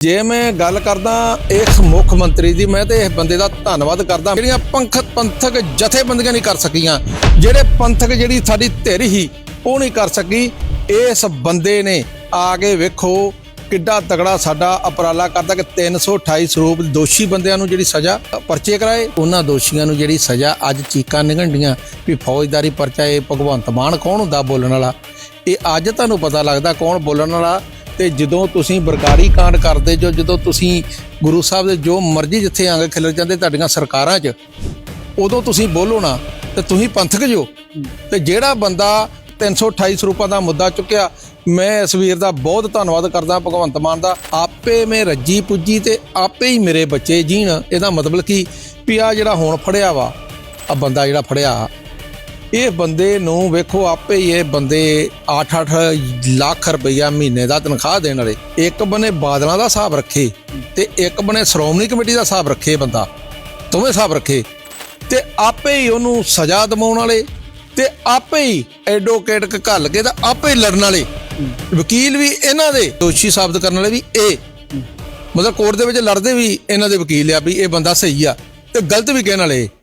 ਜੇ ਮੈਂ ਗੱਲ ਕਰਦਾ ਇਸ ਮੁੱਖ ਮੰਤਰੀ ਦੀ, ਮੈਂ ਤੇ ਇਸ ਬੰਦੇ ਦਾ ਧੰਨਵਾਦ ਕਰਦਾ। ਜਿਹੜੀਆਂ ਪੰਖ ਪੰਥਕ ਜਥੇਬੰਦੀਆਂ ਨਹੀਂ ਕਰ ਸਕੀਆਂ, ਜਿਹੜੇ ਪੰਥਕ ਜਿਹੜੀ ਸਾਡੀ ਧਿਰ ਹੀ ਉਹ ਨਹੀਂ ਕਰ ਸਕੀ, ਇਸ ਬੰਦੇ ਨੇ ਆ ਕੇ ਵੇਖੋ ਕਿੱਡਾ ਤਗੜਾ ਸਾਡਾ ਅਪਰਾਲਾ ਕਰਦਾ ਕਿ 328 ਸਰੂਪ ਦੋਸ਼ੀ ਬੰਦਿਆਂ ਨੂੰ ਜਿਹੜੀ ਸਜ਼ਾ ਪਰਚੇ ਕਰਾਏ, ਉਹਨਾਂ ਦੋਸ਼ੀਆਂ ਨੂੰ ਜਿਹੜੀ ਸਜ਼ਾ ਅੱਜ ਚੀਕਾਂ ਨਿਕਲਣਡੀਆਂ ਵੀ ਫੌਜਦਾਰੀ ਪਰਚਾ ਇਹ ਭਗਵੰਤ ਮਾਨ ਕੌਣ ਹੁੰਦਾ ਬੋਲਣ ਵਾਲਾ? ਇਹ ਅੱਜ ਤੁਹਾਨੂੰ ਪਤਾ ਲੱਗਦਾ ਕੌਣ ਬੋਲਣ ਵਾਲਾ? ਤੇ ਜਦੋਂ ਤੁਸੀਂ ਬਰਕਾਰੀ ਕਾਂਡ ਕਰਦੇ ਜੋ, ਜਦੋਂ ਤੁਸੀਂ ਗੁਰੂ ਸਾਹਿਬ ਦੇ ਜੋ ਮਰਜ਼ੀ ਜਿੱਥੇ ਆਂਗੇ ਖਿਲਰ ਜਾਂਦੇ ਤੁਹਾਡੀਆਂ ਸਰਕਾਰਾਂ 'ਚ, ਉਦੋਂ ਤੁਸੀਂ ਬੋਲੋ ਨਾ, ਤੇ ਤੁਸੀਂ ਪੰਥਕ ਜੋ। ਤੇ ਜਿਹੜਾ ਬੰਦਾ 328 ਸਰੂਪਾਂ ਦਾ ਮੁੱਦਾ ਚੁੱਕਿਆ, ਮੈਂ ਇਸ ਵੀਰ ਦਾ ਬਹੁਤ ਧੰਨਵਾਦ ਕਰਦਾ, ਭਗਵੰਤ ਮਾਨ ਦਾ। ਆਪੇ ਮੈਂ ਰੱਜੀ ਪੁੱਜੀ ਤੇ ਆਪੇ ਹੀ ਮੇਰੇ ਬੱਚੇ ਜੀਣ। ਇਹਦਾ ਮਤਲਬ ਕੀ? ਵੀ ਆ ਜਿਹੜਾ ਹੁਣ ਫੜਿਆ ਵਾ ਆ ਬੰਦਾ ਜਿਹੜਾ ਫੜਿਆ ਇਹ ਬੰਦੇ ਨੂੰ ਵੇਖੋ, ਆਪੇ ਹੀ ਇਹ ਬੰਦੇ 8-8 ਲੱਖ ਰੁਪਈਆ ਮਹੀਨੇ ਦਾ ਤਨਖਾਹ ਦੇਣ ਵਾਲੇ। ਇੱਕ ਬਨੇ ਬਾਦਲਾਂ ਦਾ ਹਿਸਾਬ ਰੱਖੇ ਤੇ ਇੱਕ ਬਨੇ ਸ਼੍ਰੋਮਣੀ ਕਮੇਟੀ ਦਾ ਹਿਸਾਬ ਰੱਖੇ ਬੰਦਾ। ਦੋਵੇਂ ਹਿਸਾਬ ਰੱਖੇ। ਤੇ ਆਪੇ ਹੀ ਉਹਨੂੰ ਸਜ਼ਾ ਦਿਵਾਉਣ ਵਾਲੇ ਤੇ ਆਪੇ ਹੀ ਐਡਵੋਕੇਟ ਘੱਲ ਕੇ ਤਾਂ ਆਪੇ ਹੀ ਲੜਨ ਵਾਲੇ। ਵਕੀਲ ਵੀ ਇਹਨਾਂ ਦੇ, ਦੋਸ਼ੀ ਸਾਬਤ ਕਰਨ ਵਾਲੇ ਵੀ ਇਹ। ਮਤਲਬ ਕੋਰਟ ਦੇ ਵਿੱਚ ਲੜਦੇ ਵੀ ਇਹਨਾਂ ਦੇ ਵਕੀਲ ਆ ਵੀ ਇਹ ਬੰਦਾ ਸਹੀ ਆ ਤੇ ਗਲਤ ਵੀ ਕਹਿਣ ਵਾਲੇ।